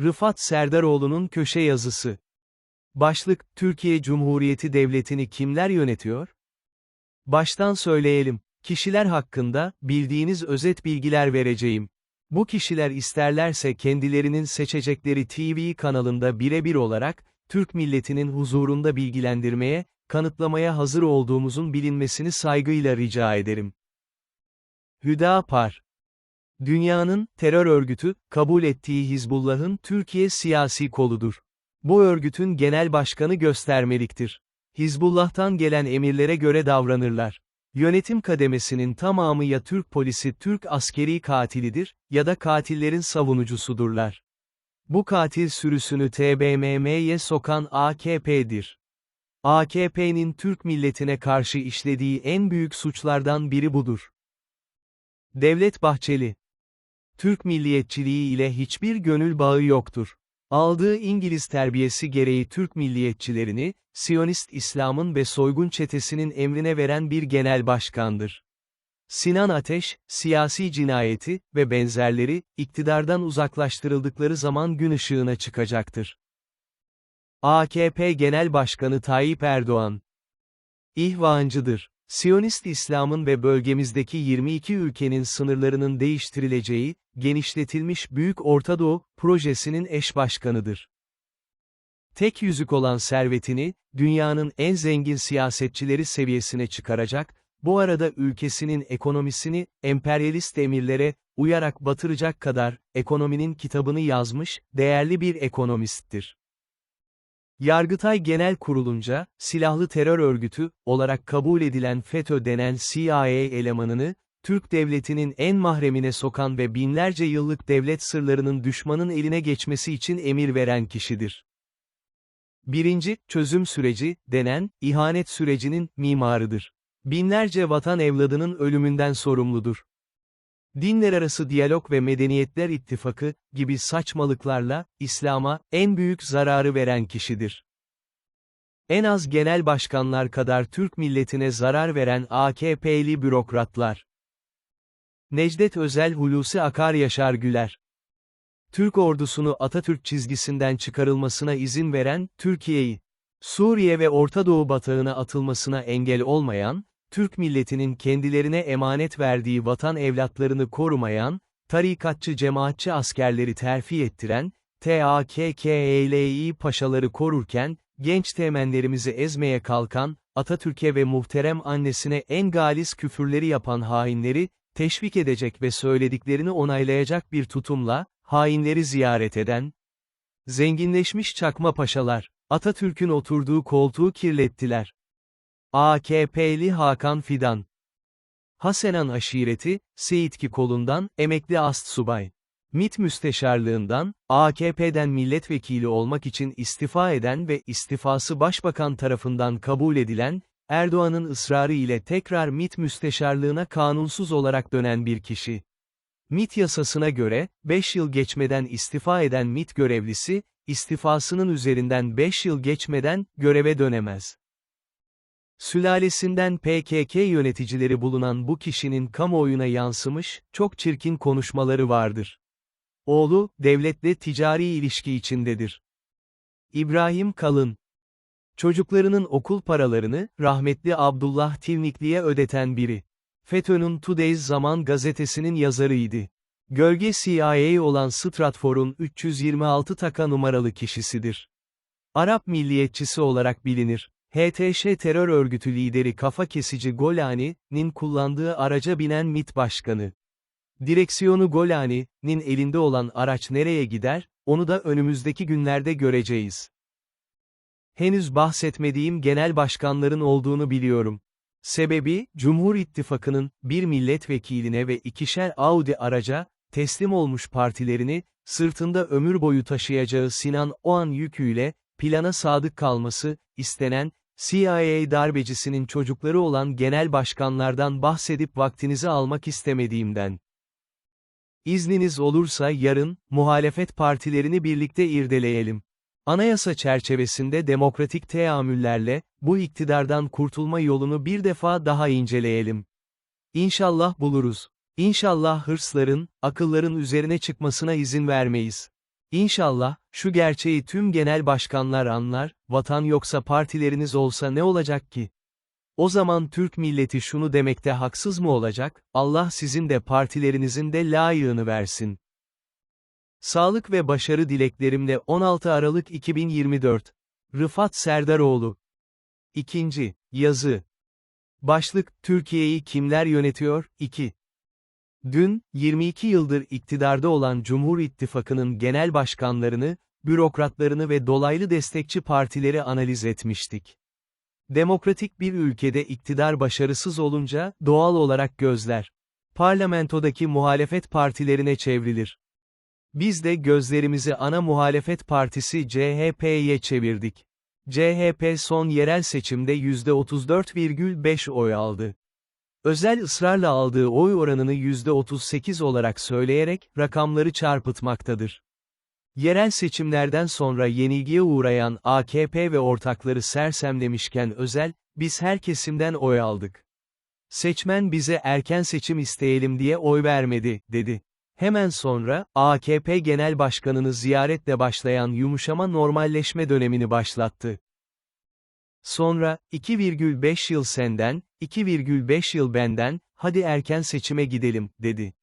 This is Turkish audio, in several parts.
Rıfat Serdaroğlu'nun köşe yazısı. Başlık, Türkiye Cumhuriyeti Devleti'ni kimler yönetiyor? Baştan söyleyelim, kişiler hakkında, bildiğiniz özet bilgiler vereceğim. Bu kişiler isterlerse kendilerinin seçecekleri TV kanalında birebir olarak, Türk milletinin huzurunda bilgilendirmeye, kanıtlamaya hazır olduğumuzun bilinmesini saygıyla rica ederim. Hüdapar Dünyanın, terör örgütü, kabul ettiği Hizbullah'ın Türkiye siyasi koludur. Bu örgütün genel başkanı göstermeliktir. Hizbullah'tan gelen emirlere göre davranırlar. Yönetim kademesinin tamamı ya Türk polisi Türk askeri katilidir, ya da katillerin savunucusudurlar. Bu katil sürüsünü TBMM'ye sokan AKP'dir. AKP'nin Türk milletine karşı işlediği en büyük suçlardan biri budur. Devlet Bahçeli Türk milliyetçiliği ile hiçbir gönül bağı yoktur. Aldığı İngiliz terbiyesi gereği Türk milliyetçilerini, Siyonist İslam'ın ve soygun çetesinin emrine veren bir genel başkandır. Sinan Ateş, siyasi cinayeti ve benzerleri, iktidardan uzaklaştırıldıkları zaman gün ışığına çıkacaktır. AKP Genel Başkanı Tayyip Erdoğan İhvancıdır. Siyonist İslam'ın ve bölgemizdeki 22 ülkenin sınırlarının değiştirileceği, genişletilmiş Büyük Orta Doğu projesinin eş başkanıdır. Tek yüzük olan servetini, dünyanın en zengin siyasetçileri seviyesine çıkaracak, bu arada ülkesinin ekonomisini, emperyalist emirlere, uyarak batıracak kadar, ekonominin kitabını yazmış, değerli bir ekonomisttir. Yargıtay Genel Kurulunca, silahlı terör örgütü, olarak kabul edilen FETÖ denen CIA elemanını, Türk devletinin en mahremine sokan ve binlerce yıllık devlet sırlarının düşmanın eline geçmesi için emir veren kişidir. Birinci, çözüm süreci, denen, ihanet sürecinin, mimarıdır. Binlerce vatan evladının ölümünden sorumludur. Dinler arası diyalog ve medeniyetler ittifakı, gibi saçmalıklarla, İslam'a, en büyük zararı veren kişidir. En az genel başkanlar kadar Türk milletine zarar veren AKP'li bürokratlar. Necdet Özel Hulusi Akar Yaşar Güler. Türk ordusunu Atatürk çizgisinden çıkarılmasına izin veren, Türkiye'yi, Suriye ve Orta Doğu batağına atılmasına engel olmayan, Türk milletinin kendilerine emanet verdiği vatan evlatlarını korumayan, tarikatçı cemaatçi askerleri terfi ettiren, TAKKELİ paşaları korurken, genç temenlerimizi ezmeye kalkan, Atatürk'e ve muhterem annesine en galis küfürleri yapan hainleri, teşvik edecek ve söylediklerini onaylayacak bir tutumla, hainleri ziyaret eden, zenginleşmiş çakma paşalar, Atatürk'ün oturduğu koltuğu kirlettiler. AKP'li Hakan Fidan. Hasenan aşireti, Seyitki kolundan, emekli ast subay. MİT müsteşarlığından, AKP'den milletvekili olmak için istifa eden ve istifası başbakan tarafından kabul edilen, Erdoğan'ın ısrarı ile tekrar MİT müsteşarlığına kanunsuz olarak dönen bir kişi. MİT yasasına göre, 5 yıl geçmeden istifa eden MİT görevlisi, istifasının üzerinden 5 yıl geçmeden, göreve dönemez. Sülalesinden PKK yöneticileri bulunan bu kişinin kamuoyuna yansımış, çok çirkin konuşmaları vardır. Oğlu, devletle ticari ilişki içindedir. İbrahim Kalın Çocuklarının okul paralarını, rahmetli Abdullah Tivnikli'ye ödeten biri. FETÖ'nün Today's Zaman gazetesinin yazarıydı. Gölge CIA olan Stratfor'un 326 taka numaralı kişisidir. Arap milliyetçisi olarak bilinir. HTŞ terör örgütü lideri kafa kesici Golani'nin kullandığı araca binen MİT başkanı. Direksiyonu Golani'nin elinde olan araç nereye gider, onu da önümüzdeki günlerde göreceğiz. Henüz bahsetmediğim genel başkanların olduğunu biliyorum. Sebebi, Cumhur İttifakı'nın, bir milletvekiline ve ikişer Audi araca, teslim olmuş partilerini, sırtında ömür boyu taşıyacağı Sinan Oğan yüküyle, plana sadık kalması, istenen, CIA darbecisinin çocukları olan genel başkanlardan bahsedip vaktinizi almak istemediğimden. İzniniz olursa yarın, muhalefet partilerini birlikte irdeleyelim. Anayasa çerçevesinde demokratik teamüllerle, bu iktidardan kurtulma yolunu bir defa daha inceleyelim. İnşallah buluruz. İnşallah hırsların, akılların üzerine çıkmasına izin vermeyiz. İnşallah, şu gerçeği tüm genel başkanlar anlar, vatan yoksa partileriniz olsa ne olacak ki? O zaman Türk milleti şunu demekte haksız mı olacak, Allah sizin de partilerinizin de layığını versin. Sağlık ve başarı dileklerimle 16 Aralık 2024. Rıfat Serdaroğlu. İkinci, yazı. Başlık, Türkiye'yi kimler yönetiyor? 2. Dün, 22 yıldır iktidarda olan Cumhur İttifakı'nın genel başkanlarını, bürokratlarını ve dolaylı destekçi partileri analiz etmiştik. Demokratik bir ülkede iktidar başarısız olunca, doğal olarak gözler, parlamentodaki muhalefet partilerine çevrilir. Biz de gözlerimizi ana muhalefet partisi CHP'ye çevirdik. CHP son yerel seçimde %34,5 oy aldı. Özel ısrarla aldığı oy oranını %38 olarak söyleyerek, rakamları çarpıtmaktadır. Yerel seçimlerden sonra yenilgiye uğrayan AKP ve ortakları sersemlemişken Özel, biz her kesimden oy aldık. Seçmen bize erken seçim isteyelim diye oy vermedi, dedi. Hemen sonra, AKP Genel Başkanını ziyaretle başlayan yumuşama normalleşme dönemini başlattı. Sonra, 2,5 yıl senden, 2,5 yıl benden, hadi erken seçime gidelim, dedi.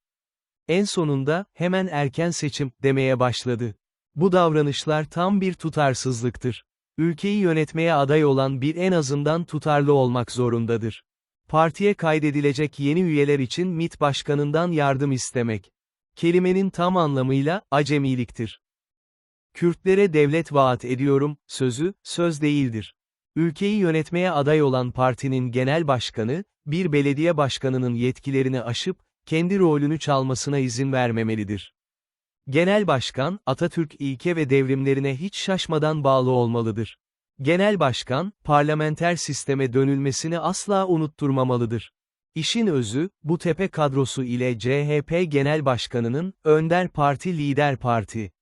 En sonunda, hemen erken seçim, demeye başladı. Bu davranışlar tam bir tutarsızlıktır. Ülkeyi yönetmeye aday olan bir en azından tutarlı olmak zorundadır. Partiye kaydedilecek yeni üyeler için MİT başkanından yardım istemek. Kelimenin tam anlamıyla, acemiliktir. Kürtlere devlet vaat ediyorum, sözü, söz değildir. Ülkeyi yönetmeye aday olan partinin genel başkanı, bir belediye başkanının yetkilerini aşıp, kendi rolünü çalmasına izin vermemelidir. Genel başkan, Atatürk ilke ve devrimlerine hiç şaşmadan bağlı olmalıdır. Genel başkan, parlamenter sisteme dönülmesini asla unutturmamalıdır. İşin özü, bu tepe kadrosu ile CHP Genel Başkanı'nın, Önder Parti Lider Parti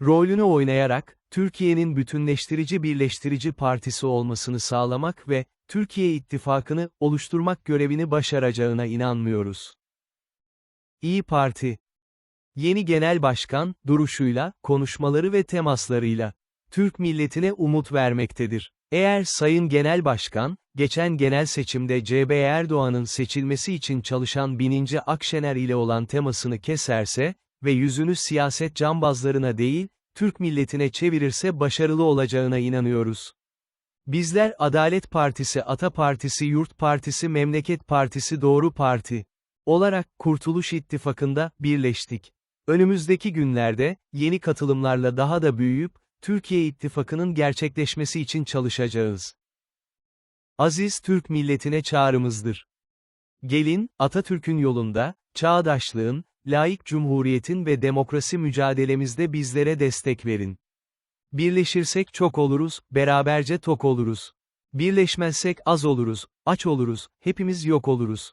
rolünü oynayarak, Türkiye'nin bütünleştirici birleştirici partisi olmasını sağlamak ve, Türkiye İttifakı'nı oluşturmak görevini başaracağına inanmıyoruz. İyi Parti Yeni Genel Başkan, duruşuyla, konuşmaları ve temaslarıyla, Türk milletine umut vermektedir. Eğer Sayın Genel Başkan, geçen genel seçimde CB Erdoğan'ın seçilmesi için çalışan bininci Akşener ile olan temasını keserse ve yüzünü siyaset cambazlarına değil, Türk milletine çevirirse başarılı olacağına inanıyoruz. Bizler Adalet Partisi, Ata Partisi, Yurt Partisi, Memleket Partisi, Doğru Parti olarak Kurtuluş İttifakı'nda birleştik. Önümüzdeki günlerde, yeni katılımlarla daha da büyüyüp, Türkiye İttifakı'nın gerçekleşmesi için çalışacağız. Aziz Türk milletine çağrımızdır. Gelin, Atatürk'ün yolunda, çağdaşlığın, layık cumhuriyetin ve demokrasi mücadelemizde bizlere destek verin. Birleşirsek çok oluruz, beraberce tok oluruz. Birleşmezsek az oluruz, aç oluruz, hepimiz yok oluruz.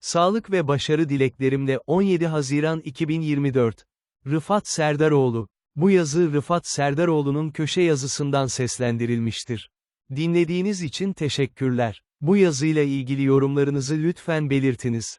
Sağlık ve başarı dileklerimle 17 Haziran 2024. Rıfat Serdaroğlu. Bu yazı Rıfat Serdaroğlu'nun köşe yazısından seslendirilmiştir. Dinlediğiniz için teşekkürler. Bu yazıyla ilgili yorumlarınızı lütfen belirtiniz.